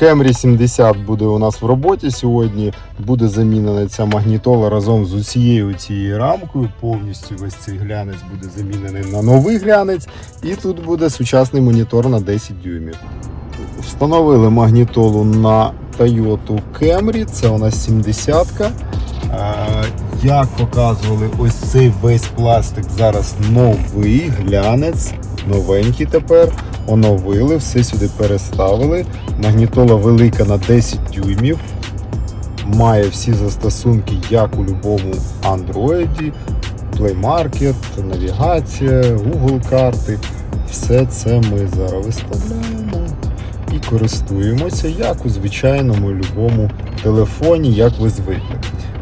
Camry 70 буде у нас в роботі сьогодні. Буде замінена ця магнітола разом з усією цією рамкою. Повністю весь цей глянець буде замінений на новий глянець. І тут буде сучасний монітор на 10 дюймів. Встановили магнітолу на Toyota Camry, це у нас 70-ка. Е, Як показували, ось цей весь пластик зараз новий глянець, новенький тепер. Оновили, все сюди переставили. Магнітола велика на 10 дюймів. Має всі застосунки, як у будь-якому Android, Play Market, навігація, Google карти. Все це ми зараз виставляємо і користуємося, як у звичайному будь-якому телефоні, як ви звикли.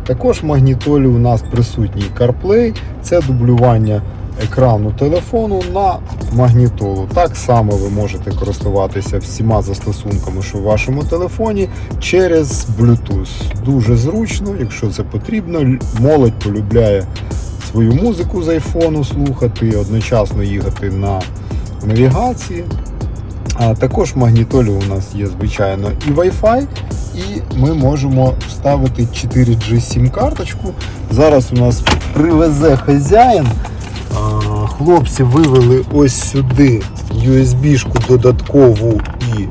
Також в магнітолі у нас присутній CarPlay, це дублювання екрану телефону на магнітолу. Так само ви можете користуватися всіма застосунками, що в вашому телефоні, через Bluetooth. Дуже зручно, якщо це потрібно. Молодь полюбляє свою музику з айфону слухати, одночасно їхати на навігації. А також в магнітолі у нас є, звичайно, і Wi-Fi, і ми можемо вставити 4G сім-карточку. Зараз у нас привезе хазяїн. Хлопці вивели ось сюди USB-шку додаткову і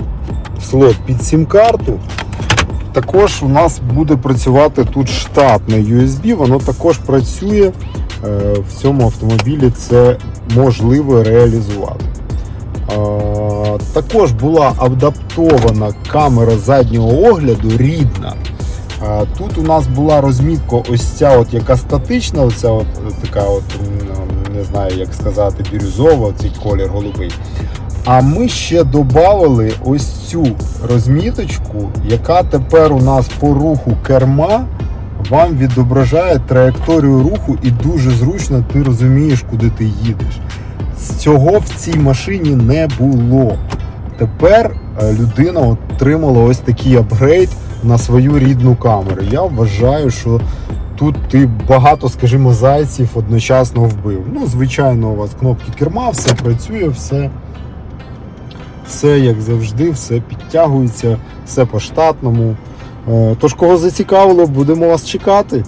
слот під сім-карту. Також у нас буде працювати тут штатне USB, воно також працює е, в цьому автомобілі. Це можливо реалізувати. Також була адаптована камера заднього огляду рідна. Тут у нас була розмітка ось ця, от, яка статична, оця от, така, от, не знаю, як сказати, бірюзово, цей колір голубий. А ми ще додали ось цю розміточку, яка тепер у нас по руху керма вам відображає траєкторію руху і дуже зручно ти розумієш, куди ти їдеш. Цього в цій машині не було. Тепер е, людина отримала ось такий апгрейд на свою рідну камеру. Я вважаю, що тут ти багато, скажімо, зайців одночасно вбив. Ну, звичайно, у вас кнопки керма, все працює, все, все як завжди, все підтягується, все по штатному. Е, Тож, кого зацікавило, будемо вас чекати.